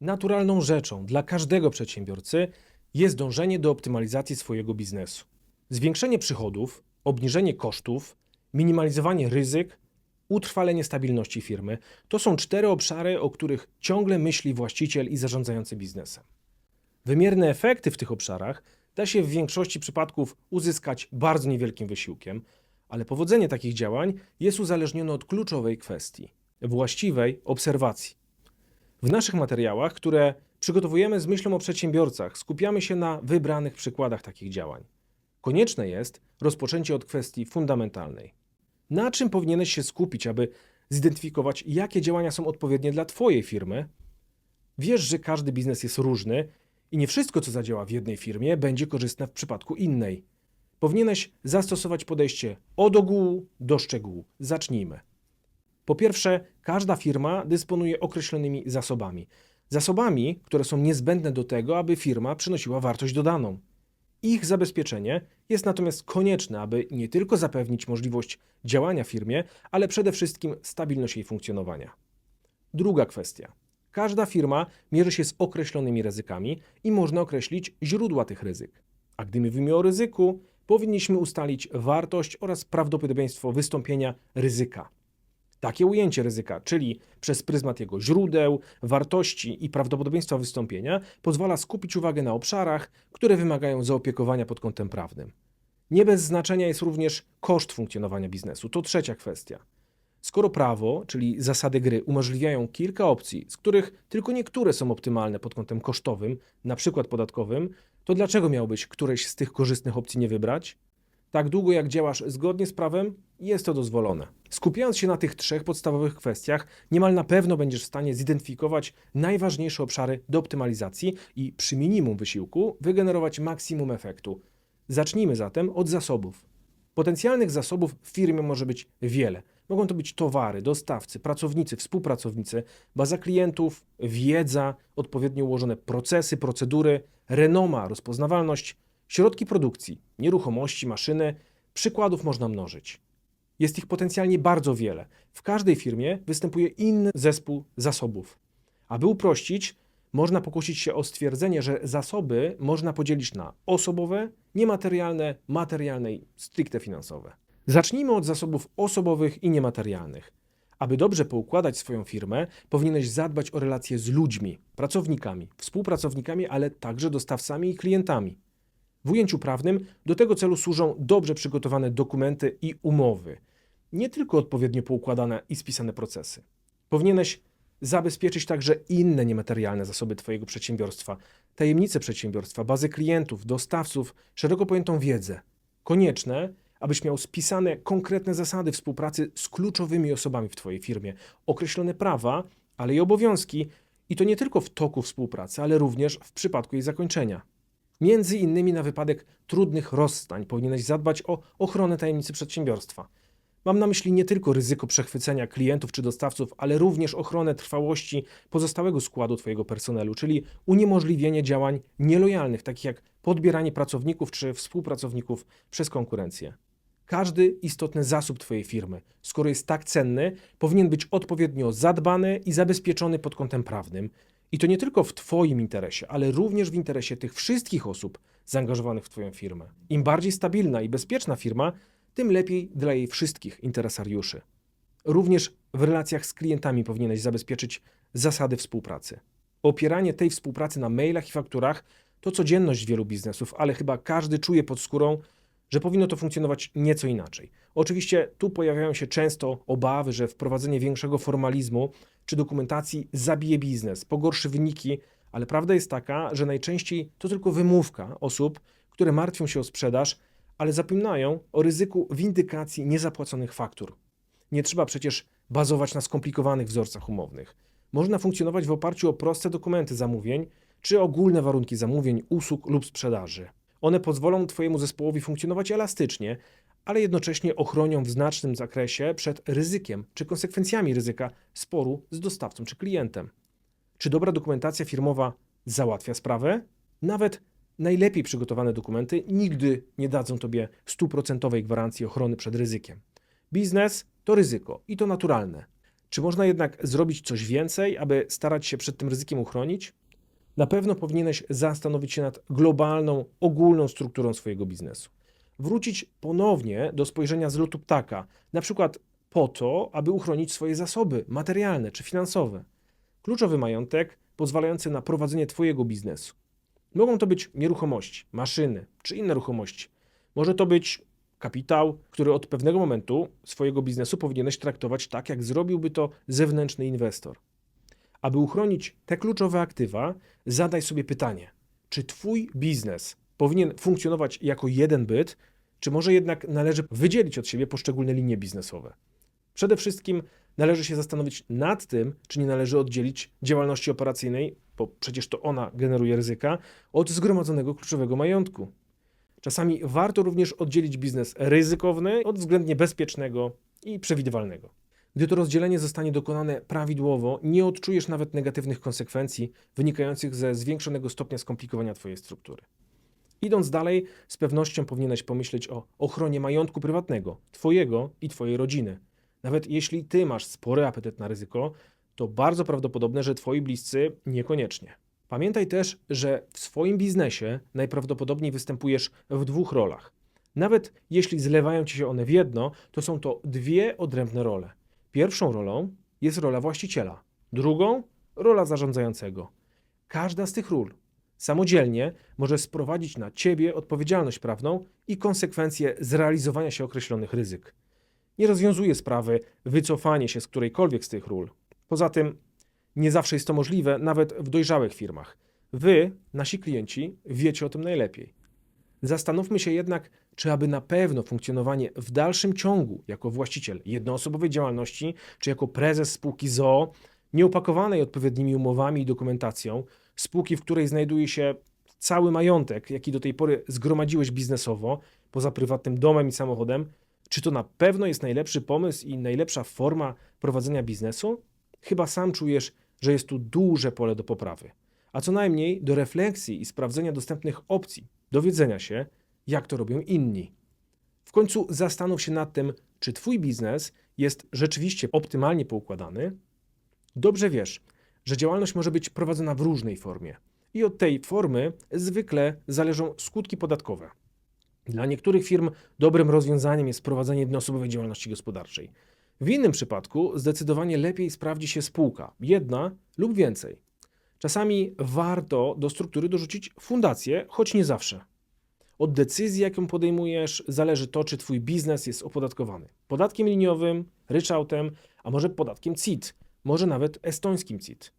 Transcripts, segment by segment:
Naturalną rzeczą dla każdego przedsiębiorcy jest dążenie do optymalizacji swojego biznesu. Zwiększenie przychodów, obniżenie kosztów, minimalizowanie ryzyk, utrwalenie stabilności firmy to są cztery obszary, o których ciągle myśli właściciel i zarządzający biznesem. Wymierne efekty w tych obszarach da się w większości przypadków uzyskać bardzo niewielkim wysiłkiem, ale powodzenie takich działań jest uzależnione od kluczowej kwestii właściwej obserwacji. W naszych materiałach, które przygotowujemy z myślą o przedsiębiorcach, skupiamy się na wybranych przykładach takich działań. Konieczne jest rozpoczęcie od kwestii fundamentalnej. Na czym powinieneś się skupić, aby zidentyfikować, jakie działania są odpowiednie dla Twojej firmy? Wiesz, że każdy biznes jest różny i nie wszystko, co zadziała w jednej firmie, będzie korzystne w przypadku innej. Powinieneś zastosować podejście od ogółu do szczegółu. Zacznijmy. Po pierwsze, każda firma dysponuje określonymi zasobami. Zasobami, które są niezbędne do tego, aby firma przynosiła wartość dodaną. Ich zabezpieczenie jest natomiast konieczne, aby nie tylko zapewnić możliwość działania firmie, ale przede wszystkim stabilność jej funkcjonowania. Druga kwestia. Każda firma mierzy się z określonymi ryzykami i można określić źródła tych ryzyk. A gdy mówimy o ryzyku, powinniśmy ustalić wartość oraz prawdopodobieństwo wystąpienia ryzyka. Takie ujęcie ryzyka, czyli przez pryzmat jego źródeł, wartości i prawdopodobieństwa wystąpienia, pozwala skupić uwagę na obszarach, które wymagają zaopiekowania pod kątem prawnym. Nie bez znaczenia jest również koszt funkcjonowania biznesu. To trzecia kwestia. Skoro prawo, czyli zasady gry, umożliwiają kilka opcji, z których tylko niektóre są optymalne pod kątem kosztowym, na przykład podatkowym, to dlaczego miałbyś któreś z tych korzystnych opcji nie wybrać? Tak długo jak działasz zgodnie z prawem, jest to dozwolone. Skupiając się na tych trzech podstawowych kwestiach, niemal na pewno będziesz w stanie zidentyfikować najważniejsze obszary do optymalizacji i przy minimum wysiłku wygenerować maksimum efektu. Zacznijmy zatem od zasobów. Potencjalnych zasobów w firmie może być wiele. Mogą to być towary, dostawcy, pracownicy, współpracownicy, baza klientów, wiedza, odpowiednio ułożone procesy, procedury, renoma, rozpoznawalność, środki produkcji, nieruchomości, maszyny. Przykładów można mnożyć. Jest ich potencjalnie bardzo wiele. W każdej firmie występuje inny zespół zasobów. Aby uprościć, można pokusić się o stwierdzenie, że zasoby można podzielić na osobowe, niematerialne, materialne i stricte finansowe. Zacznijmy od zasobów osobowych i niematerialnych. Aby dobrze poukładać swoją firmę, powinieneś zadbać o relacje z ludźmi, pracownikami, współpracownikami, ale także dostawcami i klientami. W ujęciu prawnym do tego celu służą dobrze przygotowane dokumenty i umowy, nie tylko odpowiednio poukładane i spisane procesy. Powinieneś zabezpieczyć także inne niematerialne zasoby Twojego przedsiębiorstwa, tajemnice przedsiębiorstwa, bazę klientów, dostawców, szeroko pojętą wiedzę. Konieczne, abyś miał spisane konkretne zasady współpracy z kluczowymi osobami w Twojej firmie, określone prawa, ale i obowiązki, i to nie tylko w toku współpracy, ale również w przypadku jej zakończenia. Między innymi na wypadek trudnych rozstań powinieneś zadbać o ochronę tajemnicy przedsiębiorstwa. Mam na myśli nie tylko ryzyko przechwycenia klientów czy dostawców, ale również ochronę trwałości pozostałego składu Twojego personelu, czyli uniemożliwienie działań nielojalnych, takich jak podbieranie pracowników czy współpracowników przez konkurencję. Każdy istotny zasób Twojej firmy, skoro jest tak cenny, powinien być odpowiednio zadbany i zabezpieczony pod kątem prawnym. I to nie tylko w Twoim interesie, ale również w interesie tych wszystkich osób zaangażowanych w Twoją firmę. Im bardziej stabilna i bezpieczna firma, tym lepiej dla jej wszystkich interesariuszy. Również w relacjach z klientami powinieneś zabezpieczyć zasady współpracy. Opieranie tej współpracy na mailach i fakturach to codzienność wielu biznesów, ale chyba każdy czuje pod skórą, że powinno to funkcjonować nieco inaczej. Oczywiście tu pojawiają się często obawy, że wprowadzenie większego formalizmu czy dokumentacji zabije biznes, pogorszy wyniki, ale prawda jest taka, że najczęściej to tylko wymówka osób, które martwią się o sprzedaż, ale zapominają o ryzyku windykacji niezapłaconych faktur. Nie trzeba przecież bazować na skomplikowanych wzorcach umownych. Można funkcjonować w oparciu o proste dokumenty zamówień czy ogólne warunki zamówień, usług lub sprzedaży. One pozwolą Twojemu zespołowi funkcjonować elastycznie, ale jednocześnie ochronią w znacznym zakresie przed ryzykiem czy konsekwencjami ryzyka sporu z dostawcą czy klientem. Czy dobra dokumentacja firmowa załatwia sprawę? Nawet najlepiej przygotowane dokumenty nigdy nie dadzą Tobie stuprocentowej gwarancji ochrony przed ryzykiem. Biznes to ryzyko i to naturalne. Czy można jednak zrobić coś więcej, aby starać się przed tym ryzykiem uchronić? Na pewno powinieneś zastanowić się nad globalną, ogólną strukturą swojego biznesu. Wrócić ponownie do spojrzenia z lotu ptaka, na przykład po to, aby uchronić swoje zasoby materialne czy finansowe. Kluczowy majątek pozwalający na prowadzenie Twojego biznesu. Mogą to być nieruchomości, maszyny czy inne ruchomości. Może to być kapitał, który od pewnego momentu swojego biznesu powinieneś traktować tak, jak zrobiłby to zewnętrzny inwestor. Aby uchronić te kluczowe aktywa, zadaj sobie pytanie: czy Twój biznes powinien funkcjonować jako jeden byt, czy może jednak należy wydzielić od siebie poszczególne linie biznesowe? Przede wszystkim należy się zastanowić nad tym, czy nie należy oddzielić działalności operacyjnej, bo przecież to ona generuje ryzyka, od zgromadzonego kluczowego majątku. Czasami warto również oddzielić biznes ryzykowny od względnie bezpiecznego i przewidywalnego. Gdy to rozdzielenie zostanie dokonane prawidłowo, nie odczujesz nawet negatywnych konsekwencji wynikających ze zwiększonego stopnia skomplikowania Twojej struktury. Idąc dalej, z pewnością powinieneś pomyśleć o ochronie majątku prywatnego, Twojego i Twojej rodziny. Nawet jeśli Ty masz spory apetyt na ryzyko, to bardzo prawdopodobne, że Twoi bliscy niekoniecznie. Pamiętaj też, że w swoim biznesie najprawdopodobniej występujesz w dwóch rolach. Nawet jeśli zlewają ci się one w jedno, to są to dwie odrębne role. Pierwszą rolą jest rola właściciela, drugą rola zarządzającego. Każda z tych ról samodzielnie może sprowadzić na ciebie odpowiedzialność prawną i konsekwencje zrealizowania się określonych ryzyk. Nie rozwiązuje sprawy wycofanie się z którejkolwiek z tych ról. Poza tym nie zawsze jest to możliwe, nawet w dojrzałych firmach. Wy, nasi klienci, wiecie o tym najlepiej. Zastanówmy się jednak, czy aby na pewno funkcjonowanie w dalszym ciągu jako właściciel jednoosobowej działalności, czy jako prezes spółki ZOO, nieopakowanej odpowiednimi umowami i dokumentacją, spółki, w której znajduje się cały majątek, jaki do tej pory zgromadziłeś biznesowo, poza prywatnym domem i samochodem, czy to na pewno jest najlepszy pomysł i najlepsza forma prowadzenia biznesu? Chyba sam czujesz, że jest tu duże pole do poprawy, a co najmniej do refleksji i sprawdzenia dostępnych opcji, dowiedzenia się, jak to robią inni. W końcu zastanów się nad tym, czy Twój biznes jest rzeczywiście optymalnie poukładany. Dobrze wiesz, że działalność może być prowadzona w różnej formie i od tej formy zwykle zależą skutki podatkowe. Dla niektórych firm dobrym rozwiązaniem jest prowadzenie jednoosobowej działalności gospodarczej. W innym przypadku zdecydowanie lepiej sprawdzi się spółka, jedna lub więcej. Czasami warto do struktury dorzucić fundację, choć nie zawsze. Od decyzji, jaką podejmujesz, zależy to, czy Twój biznes jest opodatkowany podatkiem liniowym, ryczałtem, a może podatkiem CIT, może nawet estońskim CIT.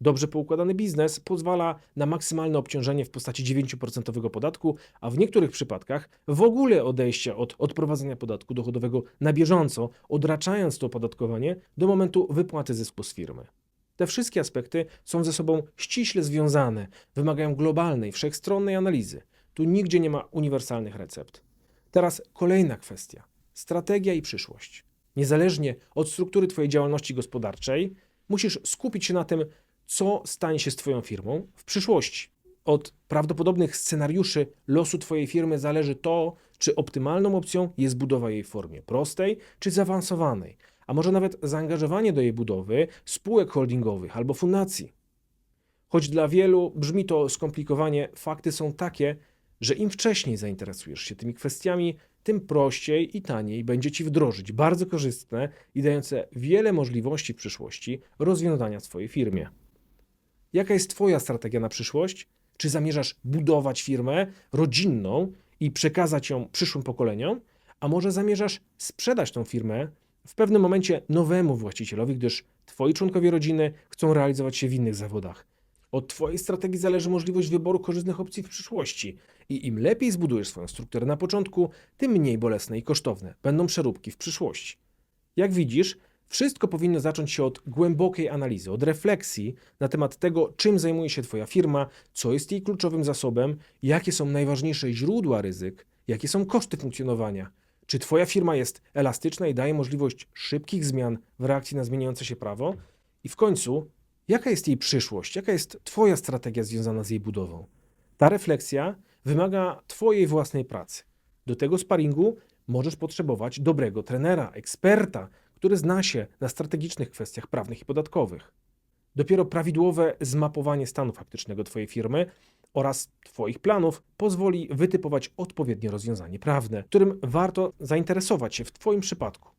Dobrze poukładany biznes pozwala na maksymalne obciążenie w postaci 9% podatku, a w niektórych przypadkach w ogóle odejście od odprowadzenia podatku dochodowego na bieżąco, odraczając to opodatkowanie do momentu wypłaty zysku z firmy. Te wszystkie aspekty są ze sobą ściśle związane, wymagają globalnej, wszechstronnej analizy. Tu nigdzie nie ma uniwersalnych recept. Teraz kolejna kwestia: strategia i przyszłość. Niezależnie od struktury Twojej działalności gospodarczej, musisz skupić się na tym, co stanie się z Twoją firmą w przyszłości. Od prawdopodobnych scenariuszy losu Twojej firmy zależy to, czy optymalną opcją jest budowa jej w formie prostej czy zaawansowanej, a może nawet zaangażowanie do jej budowy spółek holdingowych albo fundacji. Choć dla wielu brzmi to skomplikowanie, fakty są takie, że im wcześniej zainteresujesz się tymi kwestiami, tym prościej i taniej będzie Ci wdrożyć bardzo korzystne i dające wiele możliwości w przyszłości rozwiązania w swojej firmie. Jaka jest Twoja strategia na przyszłość? Czy zamierzasz budować firmę rodzinną i przekazać ją przyszłym pokoleniom? A może zamierzasz sprzedać tą firmę w pewnym momencie nowemu właścicielowi, gdyż Twoi członkowie rodziny chcą realizować się w innych zawodach? Od Twojej strategii zależy możliwość wyboru korzystnych opcji w przyszłości. I im lepiej zbudujesz swoją strukturę na początku, tym mniej bolesne i kosztowne będą przeróbki w przyszłości. Jak widzisz, wszystko powinno zacząć się od głębokiej analizy, od refleksji na temat tego, czym zajmuje się Twoja firma, co jest jej kluczowym zasobem, jakie są najważniejsze źródła ryzyk, jakie są koszty funkcjonowania. Czy Twoja firma jest elastyczna i daje możliwość szybkich zmian w reakcji na zmieniające się prawo? I w końcu, jaka jest jej przyszłość, jaka jest Twoja strategia związana z jej budową? Ta refleksja wymaga Twojej własnej pracy. Do tego sparingu możesz potrzebować dobrego trenera, eksperta, który zna się na strategicznych kwestiach prawnych i podatkowych. Dopiero prawidłowe zmapowanie stanu faktycznego Twojej firmy oraz Twoich planów pozwoli wytypować odpowiednie rozwiązanie prawne, którym warto zainteresować się w Twoim przypadku.